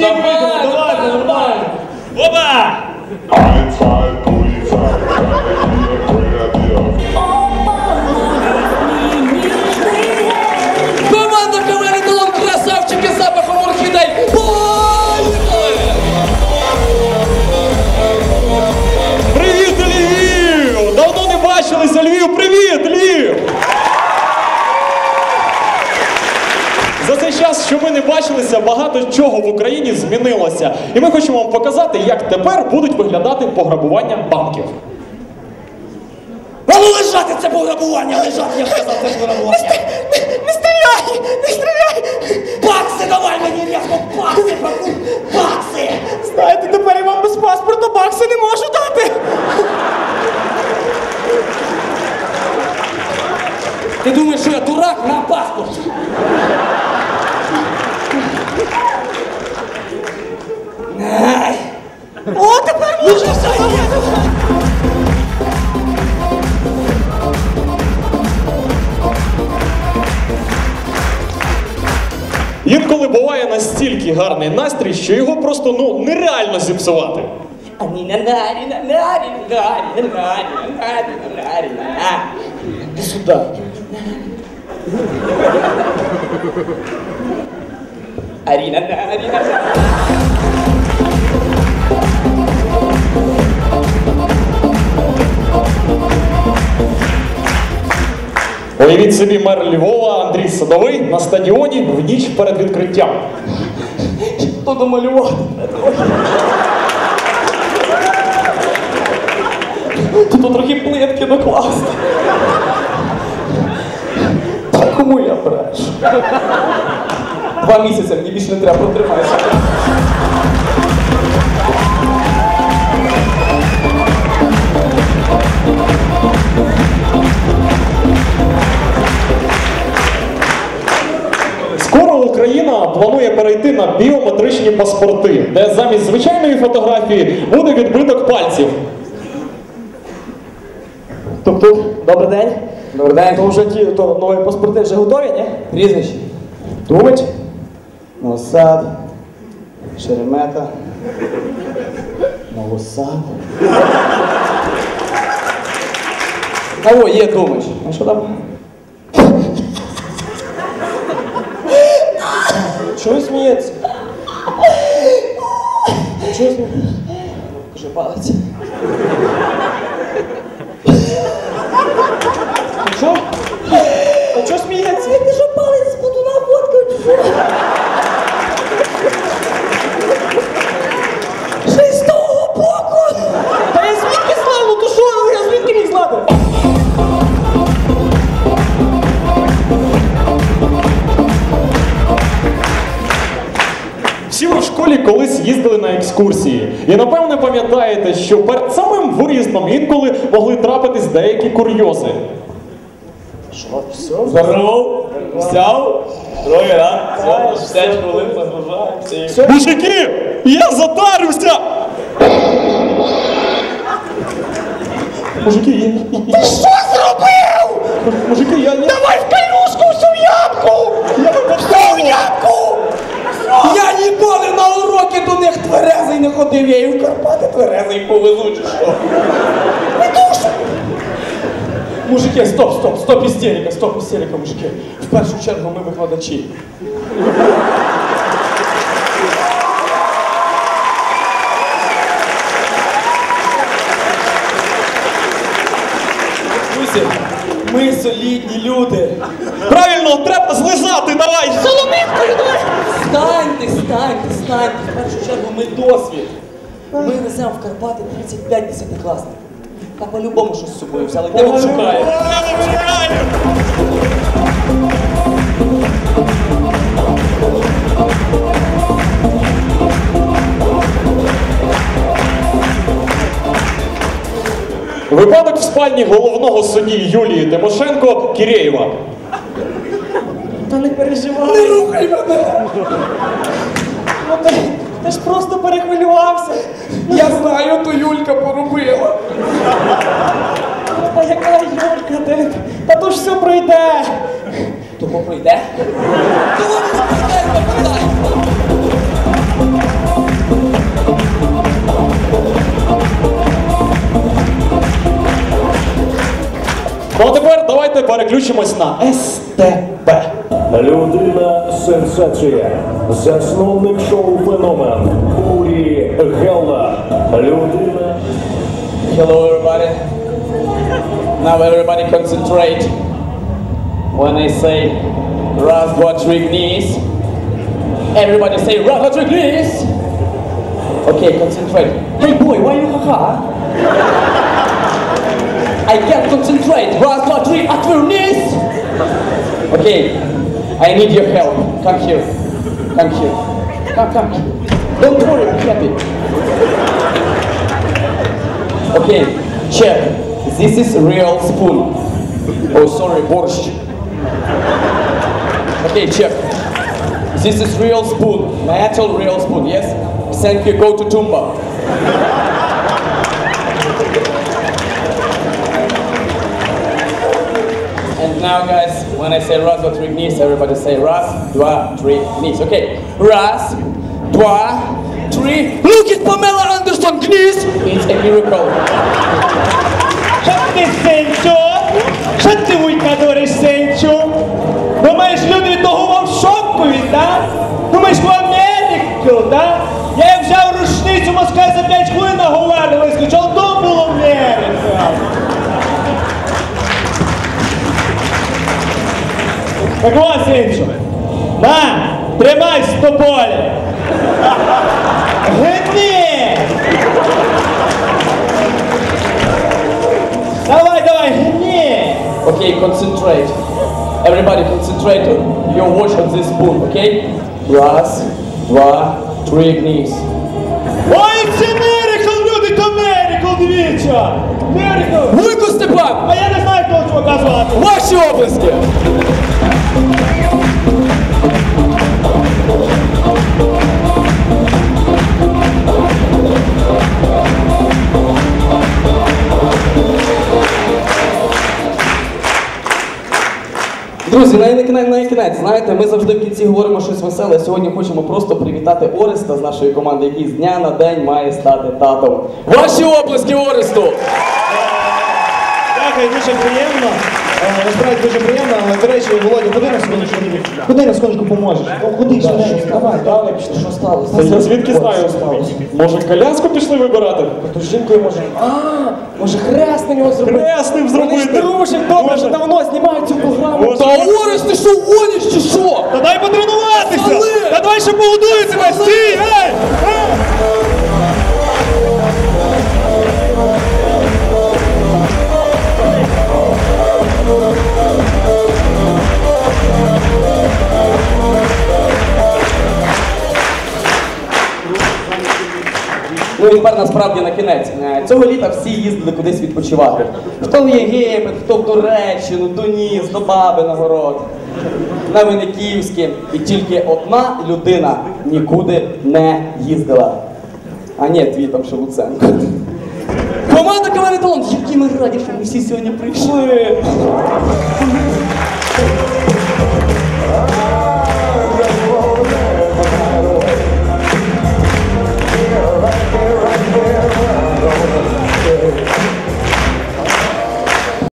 нормальний, по-мужськи Давай, вийдемо, давай, давай, нормально. Опа! Багато чого в Україні змінилося. І ми хочемо вам показати, як тепер будуть виглядати пограбування банків. А ну лежати, це пограбування, лежати, я сказав, це пограбування. Не стріляй! Не стріляй! Бакси давай мені різко, бакси, баку, бакси! Знаєте, тепер я вам без паспорта бакси не можу дати! Ти думаєш, що я дурак на паспорт? О, тепер можу все! Інколи буває настільки гарний настрій, що його просто ну нереально зіпсувати. Ані на нарі, на нарі, на нарі, на нарі, на нарі, на нарі, на нарі. Іди сюди. Аріна, Аріна, Уявіть собі мер Львова Андрій Садовий на стадіоні в ніч перед відкриттям. Хто домалювати? Тут трохи плитки докласти. Та кому я брешу? Два місяці мені більше не треба протримайся. На біометричні паспорти, де замість звичайної фотографії буде відбиток пальців. Тобто, добрий день. Добрий день. То вже ті, то нові паспорти вже готові, ні? Прізвище. Думач? Мосад. Шеремета. Новосад. А о, є думач. А що там? Чого ви смієтеся? Чого смієтеся? Покажи палець. А чого сміється? Всі ви в школі колись їздили на екскурсії. І напевне пам'ятаєте, що перед самим виїздом інколи могли трапитись деякі курйози. Здоров. Взяв. Другий раз. Все, 60 хвилин загружаємося. Мужики, я затарився! Мужики, я... Ти що зробив? Мужики, я... я... Давай в ніколи на уроки до них тверезий не ходив, я і в Карпати тверезий повезу, чи що? Мужики, стоп, стоп, стоп істерика, стоп істерика, мужики. В першу чергу ми викладачі. Друзі, ми солідні люди. Правильно, треба злизати, давай! Соломинкою давай! Станьте, станьте, станьте. В першу чергу ми досвід. Ми веземо в Карпати 35 десятикласників. Та по-любому щось з собою взяли. Де ви шукаєте? Випадок в спальні головного судді Юлії Тимошенко Кірєєва. Та не переживай. Не рухай мене! Ну, ти, ти ж просто перехвилювався. Я знаю, то Юлька поробила. Та яка Юлька, ти? Та то ж все пройде. Того пройде? Ну а тепер давайте переключимось на СТП. Людина сенсація, засновник шоу феномен Урі Гелла. Людина Hello everybody. Now everybody concentrate. When I say раз, два, три, вниз. Everybody say раз, два, три, вниз. Okay, concentrate. Hey boy, why you haha? I can't concentrate. Раз, два, три, отвернись. Okay, I need your help. Come here. Come here. Come, come. Don't worry, I'm happy. Okay, check. This is real spoon. Oh, sorry, borscht. Okay, check. This is real spoon. Metal real spoon, yes? Thank you, go to Tumba. now, guys, when I say раз, два, три, вниз, everybody say раз, два, три, вниз. Okay, раз, два, три. Look at Pamela Anderson, вниз. It's a miracle. Що ти сенчо? Що ти вуйка говориш сенчо? Думаєш, люди від того вам шокові, так? Думаєш, в Америку, так? Я їм взяв рушницю, москаль за 5 хвилин наговарили, Так ось, сенчо. На, тримай стополі. Гни! Давай, давай, гни! Okay, concentrate. Everybody concentrate on your watch on this spoon, okay? Раз, два, три, вниз. Ой, це Мірикл, люди, то Мірикл, дивіться! Мірикл! Вуйку Степан! А я не знаю, кого цього казати. Ваші обласки! Друзі, на кінець, на кінець, знаєте, ми завжди в кінці говоримо щось веселе. Сьогодні хочемо просто привітати Ореста з нашої команди, який з дня на день має стати татом. Ваші оплески Оресту! Дякую, дуже приємно. Е, Насправді дуже приємно, але до речі, Володя, куди на секундочку? Куди на секундочку поможеш? О, Куди ж не? Давай, давай. Що сталося? Та я звідки знаю? Може коляску пішли вибирати? То з жінкою може. А, може хрест на нього зробити? Хресним Вони ж зробити. дружать добре, вже давно знімають цю програму. Та Орес, ти що гониш чи що? Та дай потренуватися! Та давай ще погодую тебе! Стій! Ей! Ну і пер насправді на кінець. Е, цього літа всі їздили кудись відпочивати. Хто в Єгипет, хто в Туреччину, Туніс, до баби на город, на Виниківське. І тільки одна людина нікуди не їздила. А ні, твій там ще Команда Каларидон! Які ми раді, що ми всі сьогодні прийшли!